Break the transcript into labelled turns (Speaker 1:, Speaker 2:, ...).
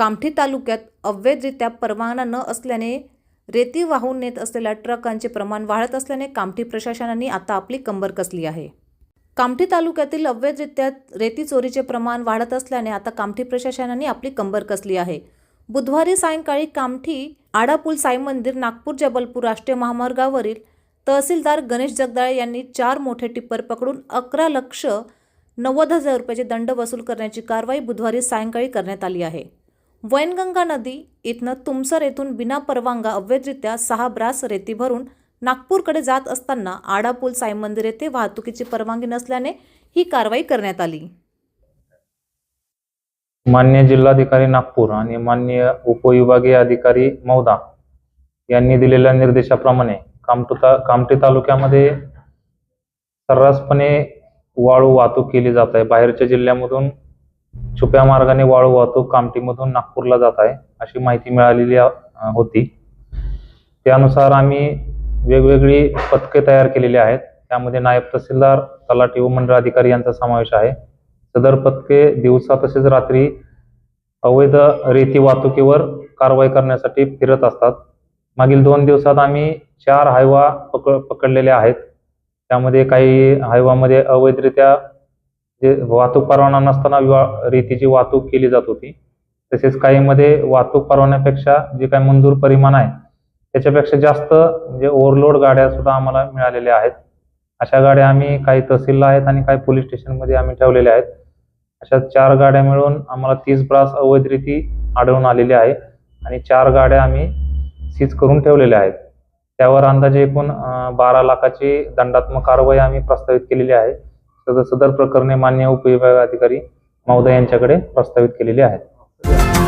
Speaker 1: कामठी तालुक्यात अवैधरित्या परवाना न असल्याने रेती वाहून नेत असलेल्या ट्रकांचे प्रमाण वाढत असल्याने कामठी प्रशासनाने आता आपली कंबर कसली आहे. कामठी तालुक्यातील अवैधरित्या रेती चोरीचे प्रमाण वाढत असल्याने आता कामठी प्रशासनाने आपली कंबर कसली आहे. बुधवारी सायंकाळी कामठी आडापूल साई मंदिर नागपूर जबलपूर राष्ट्रीय महामार्गावरील तहसीलदार गणेश जगदाळे यांनी चार मोठे टिप्पर पकडून अकरा लक्ष नव्वद हजार रुपयाचे दंड वसूल करण्याची कारवाई बुधवारी सायंकाळी करण्यात आली आहे. वैनगंगा नदी इथनं तुमसर येथून बिना परवानगा अवैधरित्या सहा ब्रास रेती भरून नागपूरकडे जात असताना आडापूल साई मंदिर येथे वाहतुकीची परवानगी नसल्याने ही कारवाई करण्यात आली.
Speaker 2: मान्य जिल्हाधिकारी नागपूर आणि मान्य उपविभागीय अधिकारी मौदा यांनी दिलेल्या निर्देशाप्रमाणे कामटुता कामठी तालुक्यामध्ये सर्रासपणे वाळू वाहतूक केली जात आहे. बाहेरच्या जिल्ह्यामधून छुप्या मार्गाने वाळू वाहतूक कामठीमधून नागपूरला जात आहे अशी माहिती मिळालेली होती. त्यानुसार आम्ही वेगवेगळी पथके तयार केलेली आहेत. त्यामध्ये नायब तहसीलदार तलाठी व मंडळ अधिकारी यांचा समावेश आहे. सदर पथके दिवसा तसेच रात्री अवैध रेती वाहतुकीवर कारवाई करण्यासाठी फिरत असतात. मागील दोन दिवसात आम्ही चार हायवा पकड पकडलेले आहेत. त्यामध्ये काही हायवामध्ये अवैधरित्या जे वाहतूक परवाना नसताना विवा- रेतीची वाहतूक केली जात होती तसेच काहीमध्ये वाहतूक परवान्यापेक्षा जे काही मंजूर परिमाण आहे त्याच्यापेक्षा जास्त म्हणजे ओव्हरलोड गाड्या सुद्धा आम्हाला मिळालेल्या आहेत. अशा गाड्या आम्ही काही तहसीलला आहेत आणि काही पोलीस स्टेशनमध्ये आम्ही ठेवलेल्या आहेत. अशा चार गाड्या मिळून आम्हाला तीस ब्रास अवैधरीती आढळून आलेली आहे आणि चार गाड्या आम्ही सीज करून ठेवलेल्या आहेत. त्यावर अंदाजे एकूण बारा लाखाची दंडात्मक कारवाई आम्ही प्रस्तावित केलेली आहे. सदर सदर प्रकरणे मान्य उपविभाग अधिकारी महोदय यांच्याकडे प्रस्तावित केलेली आहेत.